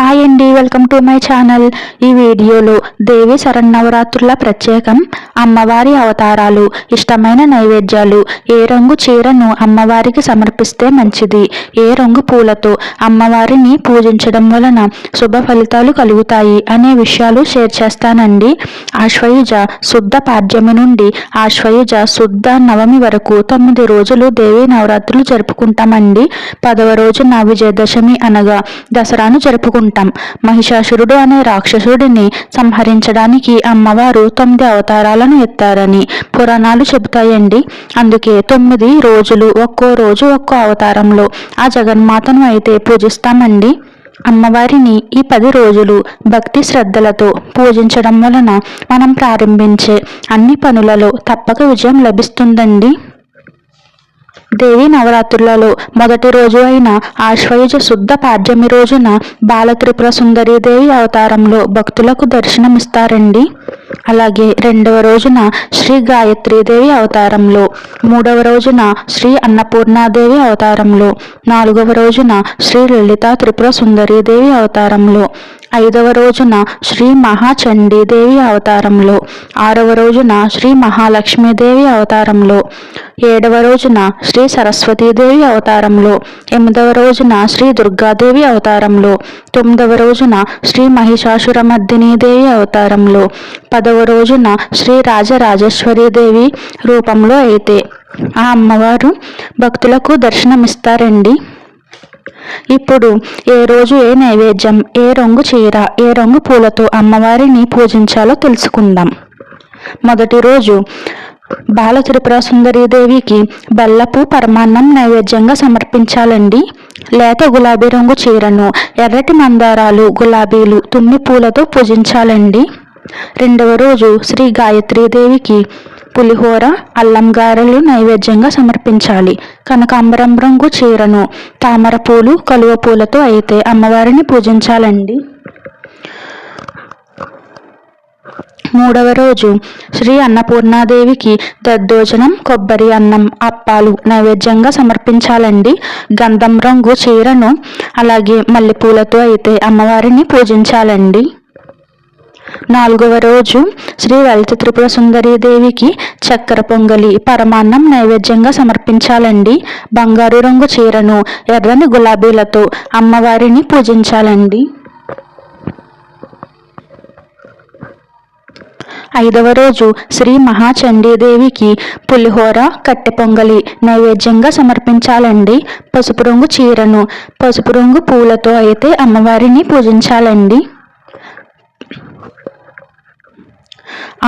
Hi అండి welcome to my channel ఈ వీడియోలో దేవి శరన్నవరాత్రుల ప్రత్యేకం అమ్మవారి అవతారాలు ఇష్టమైన నైవేద్యాలు ఏ రంగు చీరను అమ్మవారికి సమర్పిస్తే మంచిది ఏ రంగు పూలతో అమ్మవారిని పూజించడం వలన శుభ ఫలితాలు కలుగుతాయి అనే విషయాలు షేర్ చేస్తానండి. ఆశ్వయుజ శుద్ధ పాడ్యమి నుండి ఆశ్వయుజ శుద్ధ నవమి వరకు తొమ్మిది రోజులు దేవి నవరాత్రులు జరుపుకుంటామండి. పదవ రోజున విజయదశమి అనగా దసరాను జరుపుకుంటాం. ఉంటాం మహిషాసురుడు అనే రాక్షసుడిని సంహరించడానికి అమ్మవారు తొమ్మిది అవతారాలను ఎత్తారని పురాణాలు చెబుతాయండి. అందుకే తొమ్మిది రోజులు ఒక్కో రోజు ఒక్కో అవతారంలో ఆ జగన్మాతను అయితే పూజిస్తామండి. అమ్మవారిని ఈ పది రోజులు భక్తి శ్రద్ధలతో పూజించడం వలన మనం ప్రారంభించే అన్ని పనులలో తప్పక విజయం లభిస్తుందండి. దేవి నవరాత్రులలో మొదటి రోజు అయిన ఆశ్వయుజ శుద్ధ పాడ్యమి రోజున బాలత్రిపుర సుందరీదేవి అవతారంలో భక్తులకు దర్శనమిస్తారండి. అలాగే రెండవ రోజున శ్రీ గాయత్రీదేవి అవతారంలో మూడవ రోజున శ్రీ అన్నపూర్ణాదేవి అవతారంలో నాలుగవ రోజున శ్రీ లలిత త్రిపుర సుందరీదేవి అవతారంలో ఐదవ రోజున శ్రీ మహాచండీదేవి అవతారంలో ఆరవ రోజున శ్రీ మహాలక్ష్మీదేవి అవతారంలో ఏడవ రోజున శ్రీ సరస్వతీదేవి అవతారంలో ఎనిమిదవ రోజున శ్రీ దుర్గాదేవి అవతారంలో తొమ్మిదవ రోజున శ్రీ మహిషాసురమర్దినీదేవి అవతారంలో పదవ రోజున శ్రీ రాజరాజేశ్వరీదేవి రూపంలో అయితే. ఆ అమ్మవారు భక్తులకు దర్శనమిస్తారండి. ఇప్పుడు ఏ రోజు ఏ నైవేద్యం ఏ రంగు చీర ఏ రంగు పూలతో అమ్మవారిని పూజించాలో తెలుసుకుందాం. మొదటి రోజు బాల త్రిపుర దేవికి బెల్లపు పరమాన్నం నైవేద్యంగా సమర్పించాలండి. లేత గులాబీ రంగు చీరను ఎర్రటి మందారాలు గులాబీలు తుమ్మి పూలతో పూజించాలండి. రెండవ రోజు శ్రీ గాయత్రీదేవికి పులిహోర అల్లం గారెలు నైవేద్యంగా సమర్పించాలి. కనకాంబరం రంగు చీరను తామర పూలు కలువ పూలతో అయితే అమ్మవారిని పూజించాలండి. మూడవ రోజు శ్రీ అన్నపూర్ణాదేవికి దద్దోజనం కొబ్బరి అన్నం అప్పాలు నైవేద్యంగా సమర్పించాలండి. గంధం రంగు చీరను అలాగే మల్లెపూలతో అయితే అమ్మవారిని పూజించాలండి. నాలుగవ రోజు శ్రీ లలిత త్రిపుర దేవికి చక్కెర పొంగలి పరమాన్నం నైవేద్యంగా సమర్పించాలండి. బంగారు రంగు చీరను ఎర్రని గులాబీలతో అమ్మవారిని పూజించాలండి. ఐదవ రోజు శ్రీ మహాచండీదేవికి పులిహోర కట్టె పొంగలి నైవేద్యంగా సమర్పించాలండి. పసుపు రంగు చీరను పసుపు రంగు పూలతో అయితే అమ్మవారిని పూజించాలండి.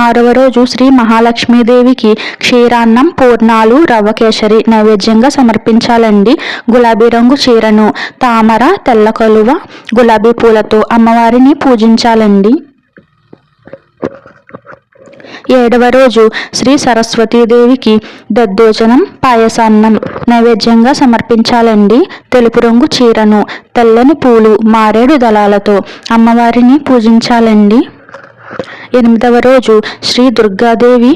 ఆరవ రోజు శ్రీ మహాలక్ష్మీదేవికి క్షీరాన్నం పూర్ణాలు రవ్వకేసరి నైవేద్యంగా సమర్పించాలండి. గులాబీ రంగు చీరను తామర తెల్ల కలువ గులాబీ పూలతో అమ్మవారిని పూజించాలండి. ఏడవ రోజు శ్రీ సరస్వతీదేవికి దద్దోజనం పాయసాన్నం నైవేద్యంగా సమర్పించాలండి. తెలుపు రంగు చీరను తెల్లని పూలు మారేడు దళాలతో అమ్మవారిని పూజించాలండి. ఎనిమిదవ రోజు శ్రీ దుర్గాదేవి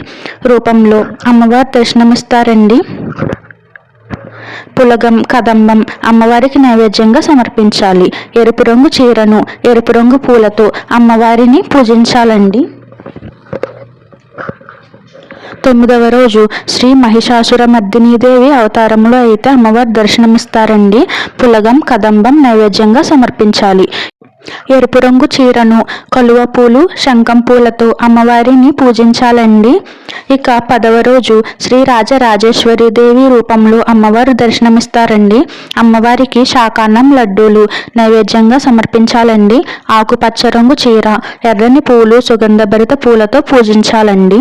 రూపంలో అమ్మవారు దర్శనమిస్తారండి. పులగం కదంబం అమ్మవారికి నైవేద్యంగా సమర్పించాలి. ఎరుపు రంగు చీరను ఎరుపు రంగు పూలతో అమ్మవారిని పూజించాలండి. తొమ్మిదవ రోజు శ్రీ మహిషాసుర మర్దినీదేవి అవతారంలో అయితే అమ్మవారు దర్శనమిస్తారండి. పులగం కదంబం నైవేద్యంగా సమర్పించాలి. ఎరుపు రంగు చీరను కలువ పూలు శంఖం పూలతో అమ్మవారిని పూజించాలండి. ఇక పదవ రోజు శ్రీ రాజరాజేశ్వరి దేవి రూపంలో అమ్మవారు దర్శనమిస్తారండి. అమ్మవారికి శాకాన్నం లడ్డూలు నైవేద్యంగా సమర్పించాలండి. ఆకుపచ్చ రంగు చీర ఎర్రని పూలు సుగంధభరిత పూలతో పూజించాలండి.